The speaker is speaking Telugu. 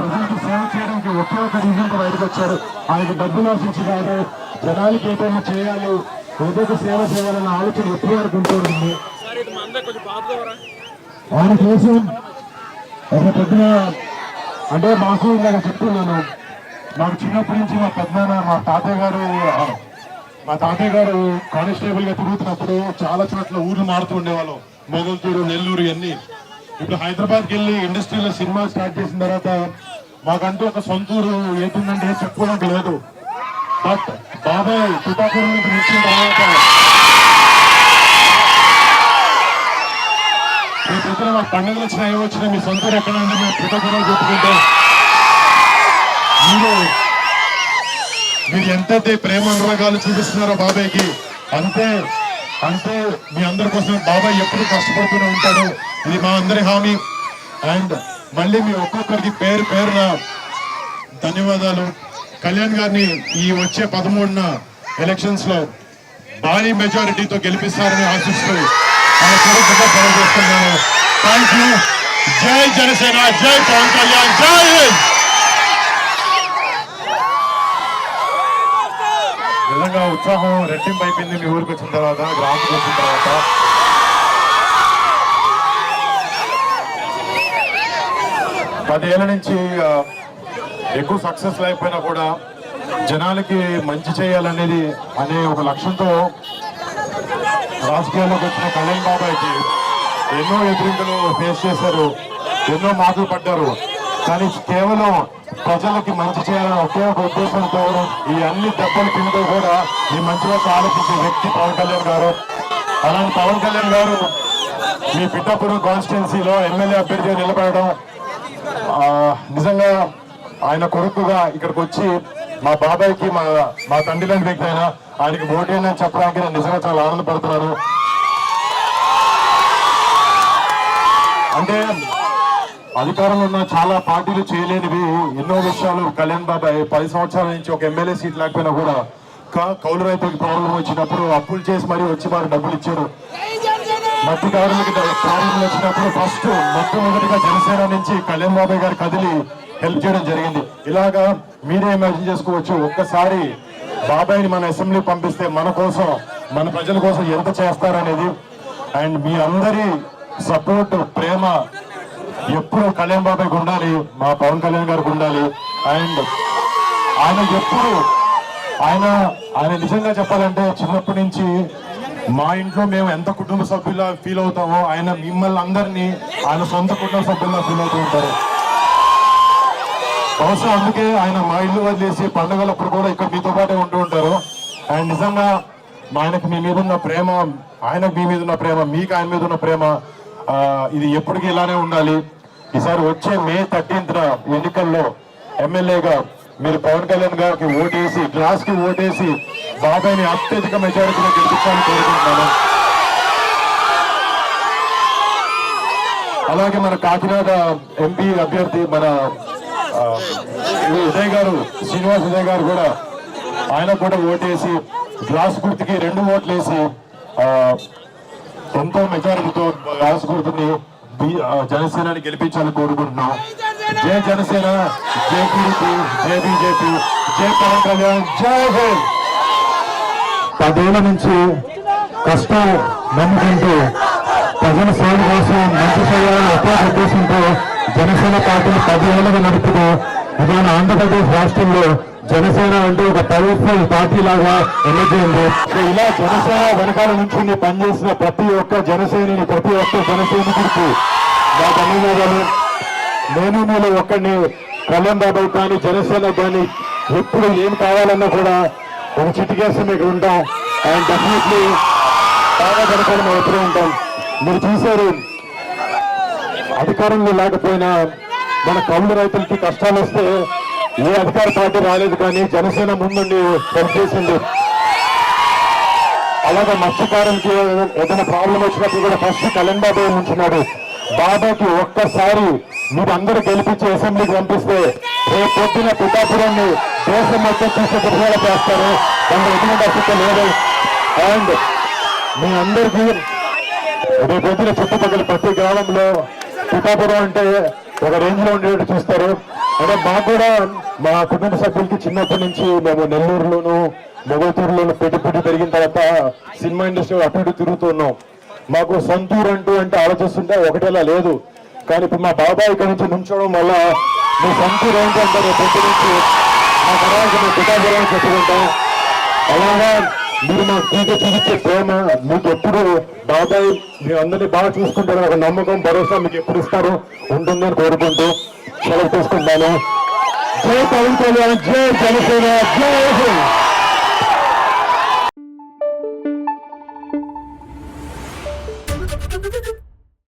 ప్రజలకు సేవ చేయడానికి ఒకే ఒక రీజన్ బయటకు వచ్చారు. ఆయనకు డబ్బులు ఆశించి కాదు జనాలకి ఏదైనా చేయాలి ఏదైతే సేవ చేయాలన్న ఆలోచన ఎప్పుడు వరకు ఉంటుంది. ఆయన కోసం ఒక పెద్ద అంటే మాకు ఇలాగ చెప్తున్నాను. మాకు చిన్నప్పటి నుంచి మా పెద్దనాన్న మా తాతయ్య గారు మా తాతయ్య గారు కానిస్టేబుల్గా తిరుగుతున్నప్పుడు చాలా చోట్ల ఊర్లు మారుతూ ఉండేవాళ్ళం. మొగల్తూరు నెల్లూరు ఇవన్నీ. ఇప్పుడు హైదరాబాద్కి వెళ్ళి ఇండస్ట్రీలో సినిమా స్టార్ట్ చేసిన తర్వాత మాకంటూ ఒక సొంతూరు ఏంటంటే చెప్పుకోవడానికి లేదు. బట్ బాబాయ్ తుపాకూరు నుంచి వచ్చిన తర్వాత మీ దగ్గర మా పండుగలు వచ్చినా ఏమి వచ్చినా మీ సొంతూరు ఎక్కడ ఉంటే మేము కృతజ్ఞతలు చెప్పుకుంటాం. మీరు మీరు ఎంతైతే ప్రేమ అనురాగాలు చూపిస్తున్నారో బాబాయ్కి అంతే అంతే మీ అందరి కోసం బాబాయ్ ఎప్పుడు కష్టపడుతూనే ఉంటాడు. ఇది మా అందరి హామీ. అండ్ మళ్ళీ మీ ఒక్కొక్కరికి పేరు పేరున ధన్యవాదాలు. కళ్యాణ్ గారిని ఈ వచ్చే పదమూడున ఎలక్షన్స్లో భారీ మెజారిటీతో గెలిపిస్తారని ఆశిస్తూ ఆయన కృతజ్ఞత తెలియజేస్తున్నాను థ్యాంక్ యూ జై జనసేన జై పవన్ కళ్యాణ్ జై నిజంగా ఉత్సాహం రెట్టింపు అయిపోయింది మీ ఊరికి వచ్చిన తర్వాత గ్రామానికి వచ్చిన తర్వాత. పదేళ్ళ నుంచి ఎక్కువ సక్సెస్ అయిపోయినా కూడా జనాలకి మంచి చేయాలనేది అనే ఒక లక్ష్యంతో రాజకీయాల్లోకి వచ్చిన కళ్యాణ్ బాబాయ్కి ఎన్నో ఎదురింకలు ఫేస్ చేశారు ఎన్నో మాటలు పడ్డారు. కానీ కేవలం ప్రజలకి మంచి చేయాలని ఒకే ఒక ఉద్దేశంతో ఈ అన్ని దెబ్బలు తింటూ కూడా ఈ మంచి వైపు ఆలోచించే వ్యక్తి పవన్ కళ్యాణ్ గారు. అలాంటి పవన్ కళ్యాణ్ గారు మీ పిఠాపురం కాన్స్టిట్యున్సీలో ఎమ్మెల్యే అభ్యర్థిగా నిలబడడం నిజంగా ఆయన కొడుకుగా ఇక్కడికి వచ్చి మా బాబాయ్కి మా మా తండ్రి లాంటి వ్యక్తి అయినా ఆయనకి ఓటేనని చెప్పడానికి నేను నిజంగా చాలా ఆనందపడుతున్నాను. అంటే అధికారంలో ఉన్న చాలా పార్టీలు చేయలేనివి ఎన్నో విషయాలు. కళ్యాణ్ బాబాయ్ పది సంవత్సరాల నుంచి ఒక ఎమ్మెల్యే సీట్ లేకపోయినా కూడా కా- కౌలు రైతులకు ప్రాబ్లం వచ్చినప్పుడు అప్పులు చేసి మరీ వచ్చి వారు డబ్బులు ఇచ్చారు. మట్టి కార్మిక ప్రారంభం వచ్చినప్పుడు ఫస్ట్ మొట్టమొదటిగా జనసేన నుంచి కళ్యాణ్ బాబాయ్ గారు కదిలి హెల్ప్ చేయడం జరిగింది. ఇలాగా మీరే ఇమాజిన్ చేసుకోవచ్చు. ఒక్కసారి బాబాయ్ని మన అసెంబ్లీ పంపిస్తే మన కోసం మన ప్రజల కోసం ఎంత చేస్తారనేది. అండ్ మీ అందరి సపోర్ట్ ప్రేమ ఎప్పుడు కళ్యాణ్ బాబాయ్కి ఉండాలి మా పవన్ కళ్యాణ్ గారికి ఉండాలి. అండ్ ఆయన ఎప్పుడు ఆయన ఆయన నిజంగా చెప్పాలంటే చిన్నప్పటి నుంచి మా ఇంట్లో మేము ఎంత కుటుంబ సభ్యుల ఫీల్ అవుతామో ఆయన మిమ్మల్ని అందరినీ ఆయన సొంత కుటుంబ సభ్యుల ఫీల్ అవుతూ ఉంటారు. బహుశా అందుకే ఆయన మా ఇల్లు వదిలేసి పండుగలప్పుడు కూడా ఇక్కడ మీతో పాటే ఉంటూ ఉంటారు. అండ్ నిజంగా మా ఆయనకు మీ మీద ఉన్న ప్రేమ ఆయనకు మీ మీద ఉన్న ప్రేమ మీకు ఆయన మీద ఉన్న ప్రేమ ఇది ఎప్పటికీ ఇలానే ఉండాలి. ఈసారి వచ్చే మే థర్టీన్త్న ఎన్నికల్లో ఎమ్మెల్యేగా మీరు పవన్ కళ్యాణ్ గారికి ఓటేసి గ్లాస్కి ఓటేసి బాబాయ్ని అత్యధిక మెజారిటీలో గెలిపించాలని కోరుకుంటున్నాను. అలాగే మన కాకినాడ ఎంపీ అభ్యర్థి మన ఉదయ్ గారు శ్రీనివాస్ ఉదయ్ గారు కూడా ఆయన కూడా ఓటేసి గ్లాస్ గుర్తుకి రెండు ఓట్లు వేసి ఎంతో మెజారిటీతో గ్లాస్ గుర్తుని జనసేనని గెలిపించాలని కోరుకుంటున్నాం. జై జనసేన జై టీడీపీ జై బీజేపీ జై పవన్ కళ్యాణ్ జై హింద్. పదేళ్ళ నుంచి కష్టం నమ్ముకుంటూ ప్రజల సేవ కోసం మంచి చేయాలని ఒకే ఉద్దేశంతో జనసేన పార్టీని పదేళ్ళుగా నడుపుతూ ఇవాళ ఆంధ్రప్రదేశ్ రాష్ట్రంలో జనసేన అంటే ఒక పవర్ఫుల్ పార్టీ లాగా ఎన్నికైంది సో ఇలా జనసేన వెనకాల నుంచి పనిచేసిన ప్రతి ఒక్క జనసేనని ప్రతి ఒక్క జనసైనికుడికి నా ధన్యవాదాలు నేను మూల ఒక్కడిని కళ్యాణ్ బాబాయ్ కానీ జనసేన కానీ ఎప్పుడు ఏం కావాలన్నా కూడా ఒక చిటికేసి మీకు ఉంటాం. అండ్ డెఫినెట్లీ బాగా జనసేన మేము ఎప్పుడూ ఉంటాం. మీరు చూశారు. అధికారంలో లేకపోయినా మన కౌలు రైతులకి కష్టాలు వస్తే ఏ అధికార పార్టీ రాలేదు కానీ జనసేన ముందుండి హెల్ప్ చేసింది. అలాగే మత్స్యకారులకి ఏదైనా ప్రాబ్లం వచ్చినప్పుడు కూడా ఫస్ట్ కళ్యాణ్ బాబాయ్ ఉంటున్నాడు? బాబాకి ఒక్కసారి మీరు అందరూ గెలిపించి అసెంబ్లీకి పంపిస్తే రేపు పొద్దున పిఠాపురాన్ని దేశం మొత్తం చూసే దృశ్యాలు చేస్తారు. దాంట్లో ఎటువంటి అసలు లేదు. అండ్ మీ అందరికీ రేపు పొద్దున చుట్టుపక్కల ప్రతి గ్రామంలో పిఠాపురం అంటే ఒక రేంజ్లో ఉండేట్టు చూస్తారు. అంటే మాకు కూడా మా కుటుంబ సభ్యులకి చిన్నప్పటి నుంచి మేము నెల్లూరులోను మొగతూరులోను పెట్టి పెట్టి పెరిగిన తర్వాత సినిమా ఇండస్ట్రీ అటు ఇటు తిరుగుతున్నాం మాకు సొంతూరు అంటూ అంటే ఆలోచిస్తుంటే ఒకటేలా లేదు. కానీ ఇప్పుడు మా బాబాయ్ ఇక్కడ నుంచి నుంచోవడం వల్ల మీ సొంతూరు ఏంటంటారు ప్రతి నుంచి మా తర్వాత మీ పితాపురం చెప్పుకుంటాం అలాగా మీరు మాకు తీగ చూపించే ప్రేమ మీకు ఎప్పుడు బాబాయ్ మీ అందరినీ బాగా చూసుకుంటారు ఒక నమ్మకం భరోసా మీకు ఎప్పుడు ఇస్తారు? ఉంటుందని కోరుకుంటూ సెలవు తీసుకుంటాను. జై పవన్ కళ్యాణ్ జై జనసేన జై హింద్.